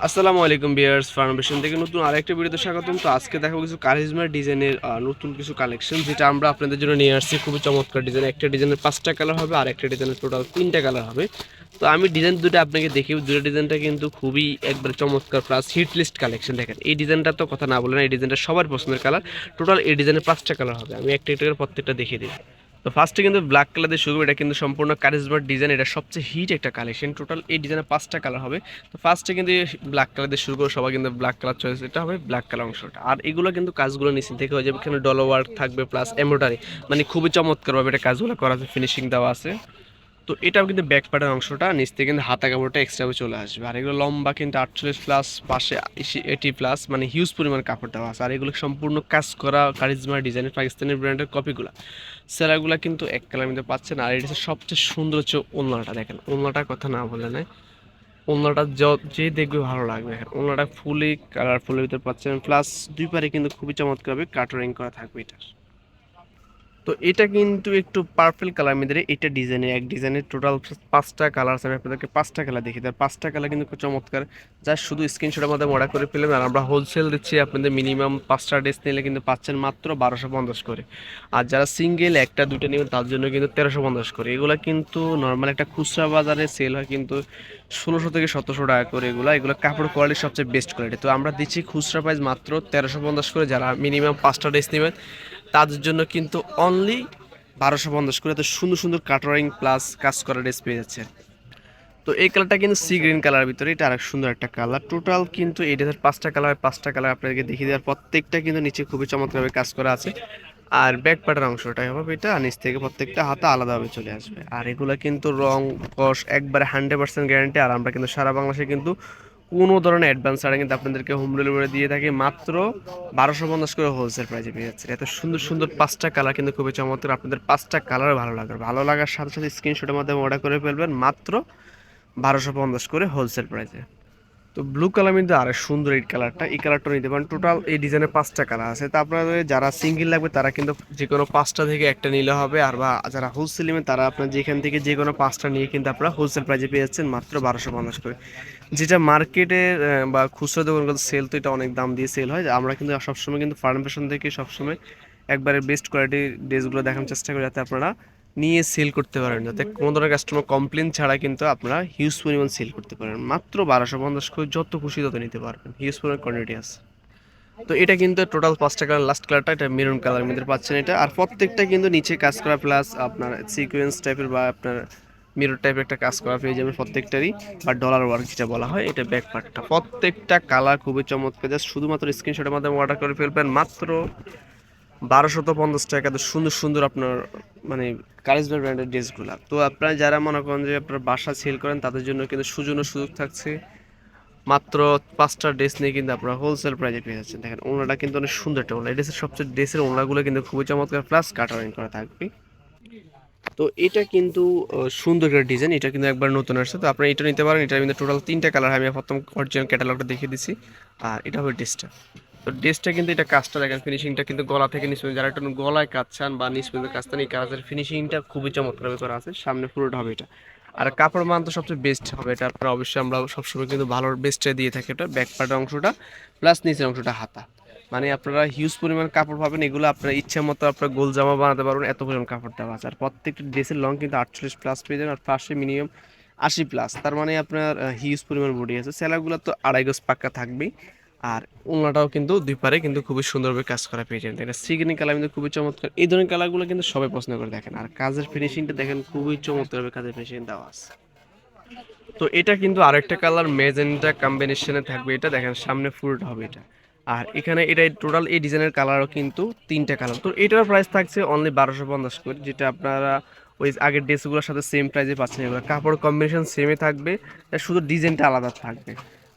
আসসালামু আলাইকুম বিয়ার্স ফার্মেশন থেকে নতুন আরেকটা ভিডিওতে স্বাগতম। তো আজকে দেখো কিছু কারিজমার ডিজাইনের নতুন কিছু কালেকশন যেটা আমরা আপনাদের জন্য নিয়ে আসছি। খুবই চমৎকার ডিজাইন একটা ডিজাইনের পাঁচটা কালার হবে আর একটা ডিজাইনের টোটাল তিনটা কালার হবে। তো আমি ডিজাইন দুটো আপনাকে দেখি দুটো ডিজাইনটা কিন্তু খুবই একবার চমৎকার প্লাস হিট লিস্ট কালেকশন দেখেন। এই ডিজাইনটা তো কথা না বলে না, এই ডিজাইনটা সবার পছন্দের কালার টোটাল এই ডিজাইনের পাঁচটা কালার হবে। আমি একটা একটা প্রত্যেকটা দেখিয়ে দিই। তো ফার্স্টে কিন্তু ব্ল্যাক কালার দিয়ে শুরু। এটা কিন্তু সম্পূর্ণ কারিজমার ডিজাইন এটা সবচেয়ে হিট একটা কালেকশন টোটাল এই ডিজাইনের পাঁচটা কালার হবে। তো ফার্স্টে কিন্তু ব্ল্যাক কালার দিয়ে শুরু করে সবাই কিন্তু ব্ল্যাক কালার চয়েস এটা হবে ব্ল্যাক কালার অংশটা। আর এগুলো কিন্তু কাজগুলো নিচে থেকে হয়ে যাবে। এখানে ডলো ওয়ার্ক থাকবে প্লাস এমব্রয়ডারি মানে খুবই চমৎকারভাবে এটা কাজগুলো করা আছে ফিনিশিং দেওয়া আছে। তো এটাও কিন্তু ব্যাক পার্টের অংশটা, নিচ থেকে কিন্তু হাতা কাপড়টা এক্সট্রা চলে আসবে। আর এগুলো লম্বা কিন্তু আটচল্লিশ প্লাস পাশে এইটি প্লাস মানে হিউজ পরিমাণ কাপড় দেওয়া আছে। আর এগুলো সম্পূর্ণ কাজ করা কারিজমা ডিজাইনের পাকিস্তানি ব্র্যান্ডের কপিগুলো সেলাগুলো কিন্তু এক কালার মধ্যে পাচ্ছেন। আর এটা সবচেয়ে সুন্দর হচ্ছে ওলনাটা দেখেন। ওলনাটার কথা না বলে নেয় ওলনাটা য- দেখবে ভালো লাগবে। ওলনাটা ফুলি কালারফুলের ভিতরে পাচ্ছেন। প্লাস দুই পারে কিন্তু খুবই চমৎকারভাবে কাটারিং করা থাকবে এটার। তো এটা কিন্তু একটু পার্পল কালার মধ্যে এটা ডিজাইনের এক ডিজাইনের টোটাল পাঁচটা কালার আছে আপনাদেরকে পাঁচটা কালার দেখি তার পাঁচটা কালার কিন্তু খুব চমৎকার। যা শুধু স্ক্রিনশটের মধ্যে অর্ডার করে পেলেন আর আমরা হোলসেল দিচ্ছি আপনাদের মিনিমাম পাঁচটা ড্রেস নিলে কিন্তু পাচ্ছেন মাত্র বারোশো পঞ্চাশ করে। আর যারা সিঙ্গেল একটা দুটো নেবেন, তার জন্য কিন্তু তেরোশো পঞ্চাশ করে। এগুলো কিন্তু নর্মাল একটা খুচরা বাজারে সেল হয় কিন্তু ষোলোশো থেকে সতেরোশো টাকা করে এগুলো। এগুলো কাপড় কোয়ালিটি সবচেয়ে বেস্ট কোয়ালিটি তো আমরা দিচ্ছি খুচরা প্রাইস মাত্র তেরোশো পঞ্চাশ করে। যারা মিনিমাম পাঁচটা ড্রেস নেবেন তাদের জন্য কিন্তু অনলি বারোশো পঞ্চাশ করে এত সুন্দর সুন্দর কাটারিং প্লাস কাজ করা ড্রেস পেয়ে যাচ্ছে। তো এই কালারটা কিন্তু সি গ্রিন কালারের ভিতরে, এটা আরেক সুন্দর একটা কালার টোটাল কিন্তু এই ড্রেসের পাঁচটা কালার পাঁচটা কালার আপনাদেরকে দেখিয়ে দেওয়ার প্রত্যেকটা কিন্তু নিচে খুবই চমৎকারভাবে কাজ করা আছে। আর ব্যাক পার্টের অংশটাই হবে এটা নিচ থেকে প্রত্যেকটা হাতে আলাদাভাবে চলে আসবে। আর এগুলো কিন্তু রং কস একবারে হান্ড্রেড পার্সেন্ট গ্যারান্টি আর আমরা কিন্তু সারা বাংলাদেশে কিন্তু কোনো ধরনের অ্যাডভান্স ছাড়া কিন্তু আপনাদেরকে হোম ডেলিভারি দিয়ে থাকে। মাত্র বারোশো পঞ্চাশ করে হোলসেল প্রাইসে পেয়ে যাচ্ছে এত সুন্দর সুন্দর পাঁচটা কালার কিন্তু খুবই চমৎকার। আপনাদের পাঁচটা কালার ভালো লাগবে। ভালো লাগার সাথে সাথে স্ক্রিনশটের মাধ্যমে অর্ডার করে ফেলবেন মাত্র বারোশো পঞ্চাশ করে হোলসেল প্রাইসে তো ব্লু কালার মধ্যে আরেক সুন্দর এই কালারটা এই কালারটা নিতে পারেন। টোটাল এই ডিজাইনের পাঁচটা কালার আছে। তা আপনাদের যারা সিঙ্গেল লাগবে, তারা কিন্তু যে কোনো পাঁচটা থেকে একটা নিলে হবে। আর বা যারা হোলসেল নেবেন, তারা আপনার যেখান থেকে যে কোনো পাঁচটা নিয়ে কিন্তু আপনারা হোলসেল প্রাইসে পেয়ে যাচ্ছেন মাত্র বারোশো পঞ্চাশ করে। যেটা মার্কেটে বা খুচরা দোকানগুলো সেল তো এটা অনেক দাম দিয়ে সেল হয়। আমরা কিন্তু সবসময় কিন্তু ফার্ম ফার্মেশন থেকে সবসময় একবারে বেস্ট কোয়ালিটির ড্রেসগুলো দেখানোর চেষ্টা করি, যাতে আপনারা নিয়ে সেল করতে পারেন। যাতে কোনো ধরনের কাস্টমার কমপ্লেন ছাড়া কিন্তু আপনারা হিউজ পরিমাণ সেল করতে পারেন। মাত্র বারোশো পঞ্চাশ করে যত খুশি তত নিতে পারবেন। হিউজ পরিমাণ কোয়ান্টিটি আছে। তো এটা কিন্তু টোটাল পাঁচটা কালার লাস্ট কালারটা এটা মেরুন কালার মধ্যে পাচ্ছেন এটা। আর প্রত্যেকটা কিন্তু নিচে কাজ করা প্লাস আপনার সিকোয়েন্স টাইপের বা আপনার মিরর টাইপের একটা কাজ করা পেয়ে যাবেন প্রত্যেকটারই। বা ডলার ওয়ার্ক যেটা বলা হয় এটা ব্যাক পার্টটা প্রত্যেকটা কালার খুবই চমৎকার। জাস্ট শুধুমাত্র স্ক্রিনশটের মাধ্যমে অর্ডার করে ফেলবেন। মাত্র বারোশত পঞ্চাশ টাকা তো সুন্দর সুন্দর আপনার মানে কারিজমা ব্র্যান্ডের ড্রেসগুলো। তো আপনারা যারা মনে করেন যে আপনার বাসা সেল করেন, তাদের জন্য কিন্তু সুযোগ সুযোগ থাকছে। মাত্র পাঁচটা ড্রেস নিয়ে কিন্তু আপনারা হোলসেল প্রাইজে পেয়ে যাচ্ছেন। দেখেন, ওনাটা কিন্তু অনেক সুন্দর একটা ওনা এই ড্রেসের সবচেয়ে, ড্রেসের ওনাগুলো কিন্তু খুবই চমৎকার প্লাস কাটারিং করা থাকবে। তো এটা কিন্তু সুন্দর একটা ডিজাইন এটা কিন্তু একবার নতুন আসছে। তো আপনারা এটা নিতে পারেন। এটা কিন্তু টোটাল তিনটা কালার আমি প্রথম অরিজিনাল ক্যাটালগটা দেখিয়ে দিচ্ছি। আর এটা হবে ড্রেসটা। তো ড্রেসটা কিন্তু এটা কাজটা দেখেন ফিনিশিংটা কিন্তু গলা থেকে নিচ যারা একটু গলায় কাজ চান বা নিচ পর্যন্ত কাজ চান এই কাজের ফিনিশিংটা খুবই চমৎকার করা আছে। সামনে পুরোটা হবে এটা। আর কাপড় মান তো সবচেয়ে বেস্ট হবে এটা। আপনারা অবশ্যই আমরা সবসময় কিন্তু ভালো বেস্টে দিয়ে থাকি এটা ব্যাক পার্টের অংশটা প্লাস নিচের অংশটা হাতা। মানে আপনারা হিউজ পরিমাণ কাপড় পাবেন, এগুলো আপনার ইচ্ছা মতো আপনার গোল জামা বানাতে পারবেন, এত পরিমাণ কাপড় দেওয়া আছে। আর প্রত্যেকটা ড্রেসের লং কিন্তু আটচল্লিশ প্লাস পেয়ে যাবেন, আর পাশে মিনিমাম আশি প্লাস তার মানে আপনার হিউজ পরিমাণ বডি আছে। স্যালাগুলো তো আড়াই গজ পাক্কা থাকবেই। আর ওনাটাও কিন্তু দুই পারে কিন্তু খুবই সুন্দরভাবে কাজ করা পেয়ে এটা সিগনি কালার কিন্তু খুবই চমৎকার। এই ধরনের কালারগুলো কিন্তু সবাই পছন্দ করে দেখেন। আর কাজের ফিনিশিংটা দেখেন, খুবই চমৎকারভাবে কাজের ফিনিশিং দেওয়া আছে। তো এটা কিন্তু আরেকটা কালার মেজেন্টা কম্বিনেশনে থাকবে এটা। দেখেন, সামনে ফুলটা হবে এটা। আর এখানে এটা টোটাল এই ডিজাইনের কালারও কিন্তু তিনটা কালার। তো এটার প্রাইস থাকছে অনলি বারোশো পঞ্চাশ করে, যেটা আপনারা ওই আগের ড্রেসগুলোর সাথে সেম প্রাইসে পাচ্ছেন এগুলো। কাপড় কম্বিনেশন সেমে থাকবে, শুধু ডিজাইনটা আলাদা থাকবে।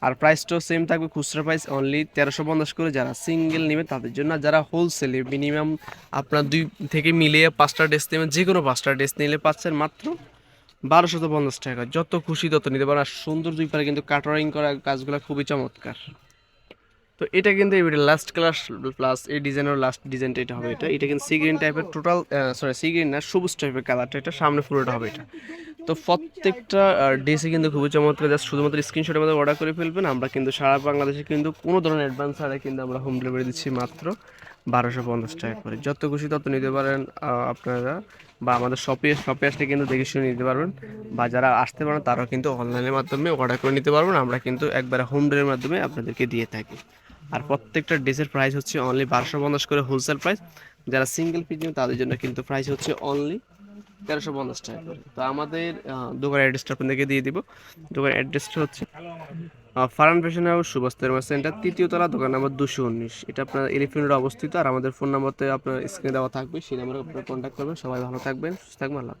আর প্রাইসটাও সেম থাকবে, খুচরা প্রাইস অনলি তেরোশো পঞ্চাশ করে যারা সিঙ্গেল নেবে তাদের জন্য। যারা হোলসেলে মিনিমাম আপনার দুই থেকে মিলিয়ে পাঁচটা ড্রেস নেবেন যে কোনো পাঁচটা ড্রেস নিলে পাচ্ছেন মাত্র বারোশত পঞ্চাশ টাকা। যত খুশি তত নিতে পারেন। আর সুন্দর দুই পারে কিন্তু কাটারিং করা কাজগুলো খুবই চমৎকার। তো এটা কিন্তু এবারে লাস্ট ক্লাস প্লাস এই ডিজাইনের লাস্ট ডিজাইনটা এটা হবে এটা। এটা কিন্তু সি গ্রিন টাইপের টোটাল সরি সি গ্রিন না, সবুজ টাইপের কালারটা এটা সামনে পুরোটা হবে এটা। তো প্রত্যেকটা ড্রেসে কিন্তু খুবই চমৎকার। জাস্ট শুধুমাত্র স্ক্রিনশটের মধ্যে অর্ডার করে ফেলবেন। আমরা কিন্তু সারা বাংলাদেশে কিন্তু কোনো ধরনের অ্যাডভান্স ছাড়া কিন্তু আমরা হোম ডেলিভারি দিচ্ছি মাত্র বারোশো পঞ্চাশ টাকা করে। যত খুশি তত নিতে পারেন আপনারা বা আমাদের শপে শপে আসলে কিন্তু দেখে শুনে নিতে পারবেন। বা যারা আসতে পারেন, তারাও কিন্তু অনলাইনের মাধ্যমে অর্ডার করে নিতে পারবেন। আমরা কিন্তু একবারে হোম ডেলিভারির মাধ্যমে আপনাদেরকে দিয়ে থাকি। আর প্রত্যেকটা ড্রেসের প্রাইস হচ্ছে অনলি বারোশো পঞ্চাশ করে হোলসেল প্রাইস যারা সিঙ্গেল পিস নেবেন তাদের জন্য কিন্তু প্রাইস হচ্ছে অনলি তেরোশো পঞ্চাশ টাকা করে। তো আমাদের দোকানের অ্যাড্রেসটা আপনাদেরকে দিয়ে দিব। দোকানের অ্যাড্রেসটা হচ্ছে ফারান ফ্যাশন হাউস, সুভাষ তেরমা সেন্টার তৃতীয় তলা, দোকান নাম্বার দুশো উনিশ। এটা আপনার এলিফেন্ট অবস্থিত। আর আমাদের ফোন নাম্বারতে আপনার স্ক্রিনে দেওয়া থাকবে, সেই নাম্বারে আপনারা কন্ট্যাক্ট করবেন। সবাই ভালো থাকবেন, সুস্থ থাকবেন, আল্লাহ।